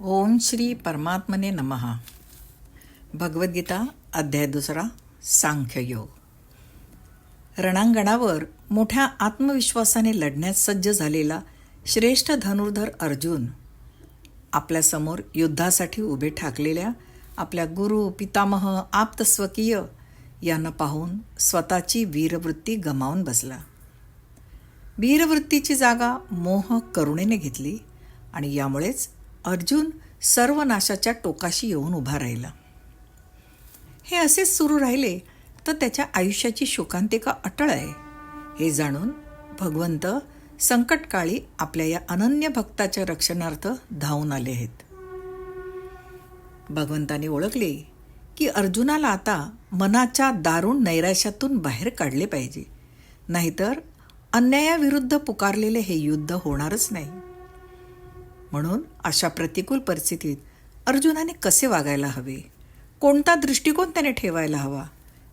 ओम श्री परमात्मने नमहा भगवद्गीता अध्याय दुसरा सांख्ययोग रणांगणावर मोठ्या आत्मविश्वासाने लढण्यास सज्ज झालेला श्रेष्ठ धनुर्धर अर्जुन आपल्यासमोर युद्धासाठी उभे ठाकलेल्या आपल्या गुरु पितामह आप्तस्वकीय यांना पाहून स्वतःची वीरवृत्ती गमावून बसला. वीरवृत्तीची जागा मोह करुणेने घेतली आणि यामुळेच अर्जुन सर्वनाशाच्या टोकाशी येऊन उभा राहिला. हे असेच सुरू राहिले तर त्याच्या आयुष्याची शोकांतिका अटळ आहे. हे जाणून भगवंत संकटकाळी आपल्या या अनन्य भक्ताच्या रक्षणार्थ धावून आले आहेत. भगवंताने ओळखले की अर्जुनाला आता मनाच्या दारुण नैराश्यातून बाहेर काढले पाहिजे. नाहीतर अन्यायाविरुद्ध पुकारलेले हे युद्ध होणारच नाही. म्हणून अशा प्रतिकूल परिस्थितीत अर्जुनाने कसे वागायला हवे? कोणता दृष्टिकोन त्याने ठेवायला हवा?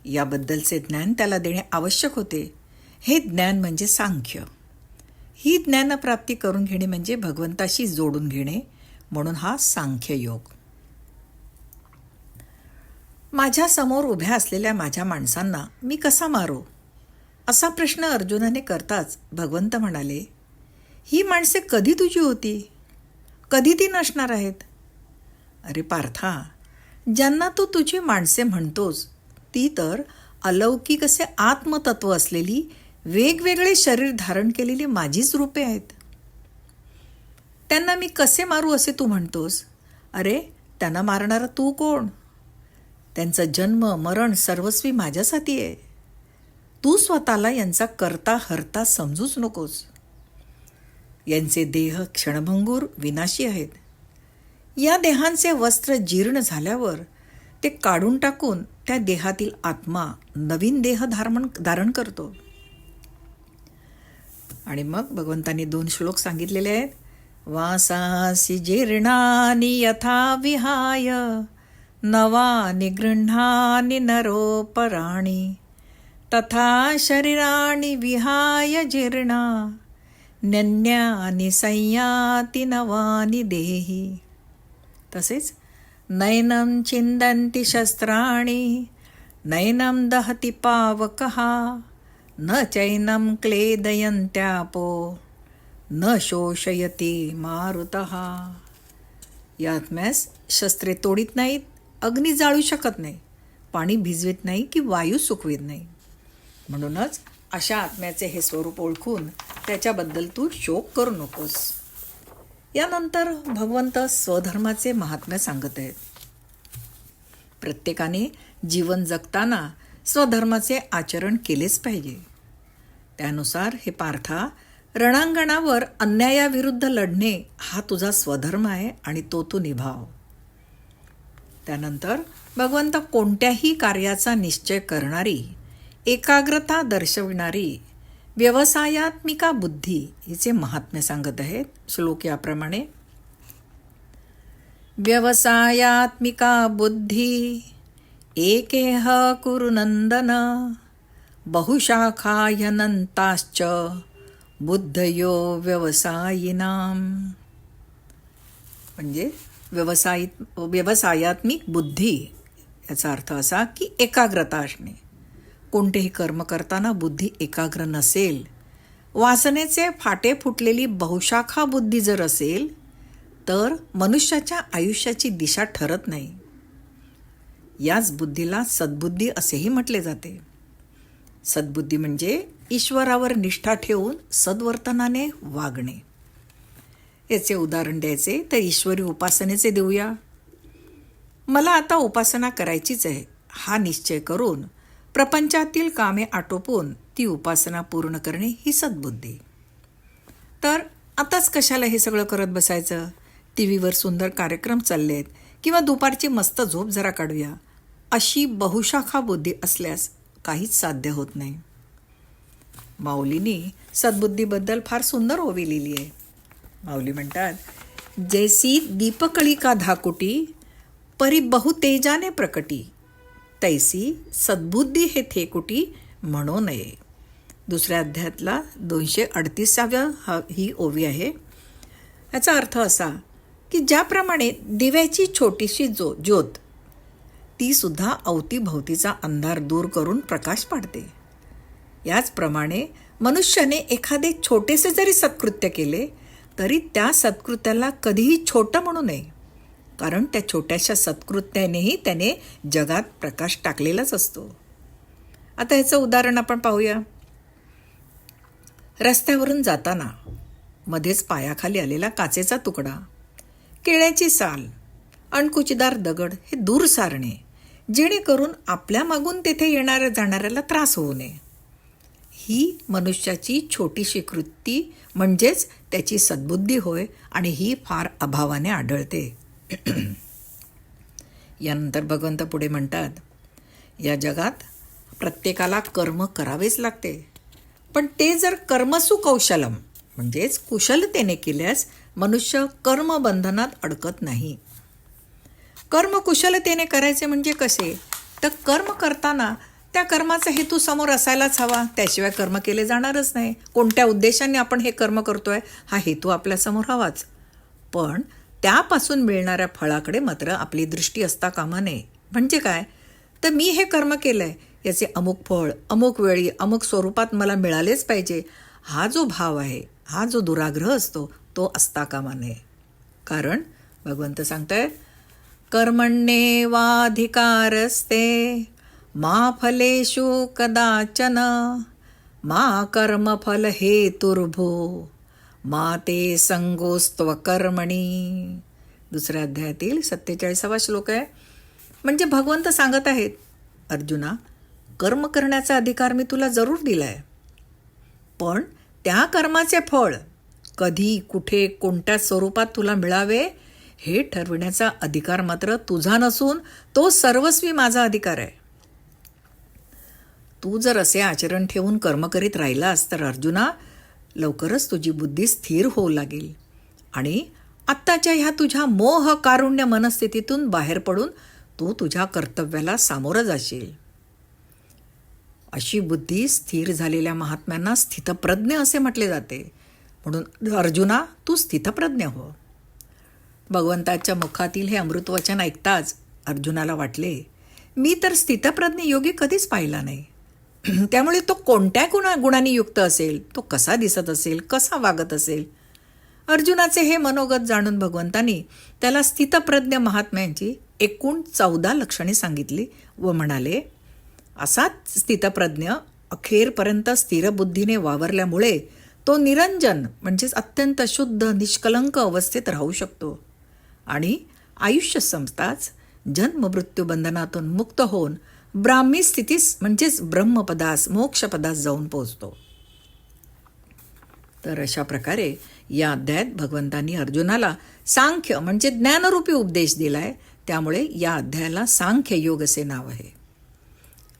याबद्दलचे ज्ञान त्याला देणे आवश्यक होते. हे ज्ञान म्हणजे सांख्य. ही ज्ञानप्राप्ती करून घेणे म्हणजे भगवंताशी जोडून घेणे म्हणून हा सांख्य योग. माझ्यासमोर उभ्या असलेल्या माझ्या माणसांना मी कसा मारू? असा प्रश्न अर्जुनाने करताच भगवंत म्हणाले ही माणसे कधी तुझी होती? कधी ती नसणार आहेत? अरे पार्था ज्यांना तू तुझी माणसे म्हणतोस ती तर अलौकिक असे आत्मतत्व असलेली वेगवेगळे शरीर धारण केलेली माझीच रूपे आहेत. त्यांना मी कसे मारू असे तू म्हणतोस? अरे त्यांना मारणारा तू कोण? त्यांचा जन्म मरण सर्वस्वी माझ्यासाठी आहे. तू स्वतःला यांचा करता हरता समजूच नकोस. यांचे देह क्षणभंगूर विनाशी आहेत. या देहांचे वस्त्र जीर्ण झाल्यावर ते काढून टाकून त्या देहातील आत्मा नवीन देह धारण धारण करतो. आणि मग भगवंतांनी दोन श्लोक सांगितलेले आहेत. वासासी जीर्णानि यथा विहाय नवानि गृह्णानि नरोपराणि तथा शरीराणि विहाय जीर्णा। नन्यानि संयाती नवानि देही। तसेच नैनं छिंदन्ति शस्त्राणि नैनं दहति पावकः न चैनं क्लेदयन्त्यापो न शोषयति मारुतः। या आत्म्यास शस्त्रे तोडीत नाहीत अग्नी जाळू शकत नाही पाणी भिजवित नाही की वायू सुकवित नाही. म्हणूनच अशा आत्म्याचे हे स्वरूप ओळखून त्याच्याबद्दल तू शोक करू नकोस. यानंतर भगवंत स्वधर्माचे महात्म्य सांगत आहेत. प्रत्येकाने जीवन जगताना स्वधर्माचे आचरण केलेच पाहिजे. त्यानुसार हे पार्था रणांगणावर अन्यायाविरुद्ध लढणे हा तुझा स्वधर्म आहे आणि तो तू निभाव. त्यानंतर भगवंत कोणत्याही कार्याचा निश्चय करणारी एकाग्रता दर्शविणारी व्यवसायात्मिका बुद्धी हिचे महात्म्य सांगत आहेत. श्लोक याप्रमाणे व्यवसायात्मिका बुद्धी एकेह कुरुनंदन बहुशाखायनंताश्च बुद्धयो व्यवसायिनाम. म्हणजे व्यवसायित व्यवसायात्मिक बुद्धी याचा अर्थ असा की एकाग्रता असणे. कोणतेही कर्म करताना बुद्धी एकाग्र नसेल. वासनेचे फाटे फुटलेली बहुशाखा बुद्धी जर असेल तर मनुष्याच्या आयुष्याची दिशा ठरत नाही. याच बुद्धीला सद्बुद्धी असेही म्हटले जाते. सद्बुद्धी म्हणजे ईश्वरावर निष्ठा ठेवून सद्वर्तनाने वागणे. याचे उदाहरण द्यायचे तर ईश्वरी उपासनेचे देऊया. मला आता उपासना करायचीच आहे. हा निश्चय करून प्रपंचातील कामे आटोपून ती उपासना पूर्ण करणे ही सद्बुद्धी. तर आताच कशाला हे सगळं करत बसायचं? टी व्हीवर सुंदर कार्यक्रम चालले आहेत किंवा दुपारची मस्त झोप जरा काढूया अशी बहुशाखा बुद्धी असल्यास काहीच साध्य होत नाही. माऊलीनी सद्बुद्धीबद्दल फार सुंदर ओवी लिहिली आहे. माऊली म्हणतात जैसी दीपकळिका धाकुटी परी बहुतेजाने प्रकटी तैसी सद्बुद्धी हे थेकुटी म्हणू नये. दुसऱ्या अध्यायातला दोनशे अडतीसाव्या हा ही ओवी आहे. याचा अर्थ असा की ज्याप्रमाणे दिव्याची छोटीशी जो ज्योत तीसुद्धा अवतीभोवतीचा अंधार दूर करून प्रकाश पाडते. याचप्रमाणे मनुष्याने एखादे छोटेसे जरी सत्कृत्य केले तरी त्या सत्कृत्याला कधीही छोटं म्हणू नये. कारण त्या छोट्याशा सत्कृत्यानेही त्याने जगात प्रकाश टाकलेलाच असतो. आता ह्याचं उदाहरण आपण पाहूया. रस्त्यावरून जाताना मध्येच पायाखाली आलेला काचेचा तुकडा केळ्याची साल अणकुचीदार दगड हे दूर सारणे जेणेकरून आपल्या मागून तेथे येणाऱ्या जाणाऱ्याला त्रास होऊ नये. ही मनुष्याची छोटीशी कृती म्हणजेच त्याची सद्बुद्धी होय आणि ही फार अभावाने आढळते. यानंतर भगवंत पुढे म्हणतात या जगात प्रत्येकाला कर्म करावेच लागते. पण ते जर कर्मसुकौशलम म्हणजेच कुशलतेने केल्यास मनुष्य कर्मबंधनात अडकत नाही. कर्म कुशलतेने करायचे म्हणजे कसे? तर कर्म करताना त्या कर्माचा हेतू समोर असायलाच हवा. त्याशिवाय कर्म केले जाणारच नाही. कोणत्या उद्देशाने आपण हे कर्म करतोय? हा हेतू आपल्यासमोर हवाच. पण त्यापासून मिळणाऱ्या फळाकडे मात्र आपली दृष्टी असता कामा नये. म्हणजे काय? तर मी हे कर्म केलं आहे याचे अमुक फळ अमुक वेळी अमुक स्वरूपात मला मिळालेच पाहिजे. हा जो भाव आहे हा जो दुराग्रह असतो तो असता कामा नये. कारण भगवंत सांगतायत कर्मण्येवाधिकारस्ते मा फलेशु कदाचन मा कर्मफल हेतुर्भो मा ते संगोस्त्व कर्मणी. दुसऱ्या अध्यायातील सत्तेचाळीसावा श्लोक आहे. म्हणजे भगवंत सांगत आहेत अर्जुना कर्म करण्याचा अधिकार मी तुला जरूर दिला आहे पण त्या कर्माचे फळ कधी कुठे कोणत्या स्वरूपात तुला मिळावे हे ठरविण्याचा अधिकार मात्र तुझा नसून तो सर्वस्वी माझा अधिकार आहे. तू जर असे आचरण ठेवून कर्म करीत राहिलास तर अर्जुना लवकरच तुझी बुद्धी स्थिर होऊ लागेल. आणि आत्ताच्या ह्या तुझ्या मोह कारुण्य मनस्थितीतून बाहेर पडून तू तुझ्या कर्तव्याला सामोरं जाशील. अशी बुद्धी स्थिर झालेल्या महात्म्यांना स्थितप्रज्ञ असे म्हटले जाते. म्हणून अर्जुना तू स्थितप्रज्ञ हो. भगवंताच्या मुखातील हे अमृतवचन ऐकताच अर्जुनाला वाटले मी तर स्थितप्रज्ञ योगी कधीच पाहिला नाही. त्यामुळे तो कोणत्या गुणा गुणांनी युक्त असेल? तो कसा दिसत असेल? कसा वागत असेल? अर्जुनाचे हे मनोगत जाणून भगवंतांनी त्याला स्थितप्रज्ञ महात्म्यांची एकूण चौदा लक्षणे सांगितली व म्हणाले असाच स्थितप्रज्ञ अखेरपर्यंत स्थिरबुद्धीने वावरल्यामुळे तो निरंजन म्हणजेच अत्यंत शुद्ध निष्कलंक अवस्थेत राहू शकतो आणि आयुष्य संपताच जन्म मुक्त होऊन ब्राह्मी स्थितीस म्हणजेच ब्रह्मपदास मोक्षपदास जाऊन पोहोचतो. तर अशा प्रकारे या अध्यायात भगवंतांनी अर्जुनाला सांख्य म्हणजे ज्ञानरूपी उपदेश दिलाय. त्यामुळे या अध्यायाला सांख्य योग असे नाव आहे.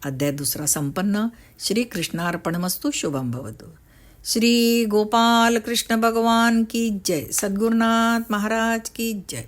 अध्याय दुसरा संपन्न. श्रीकृष्णार्पणमस्तु. शुभम भवतु. श्री गोपाल कृष्ण भगवान की जय. सद्गुरुनाथ महाराज की जय.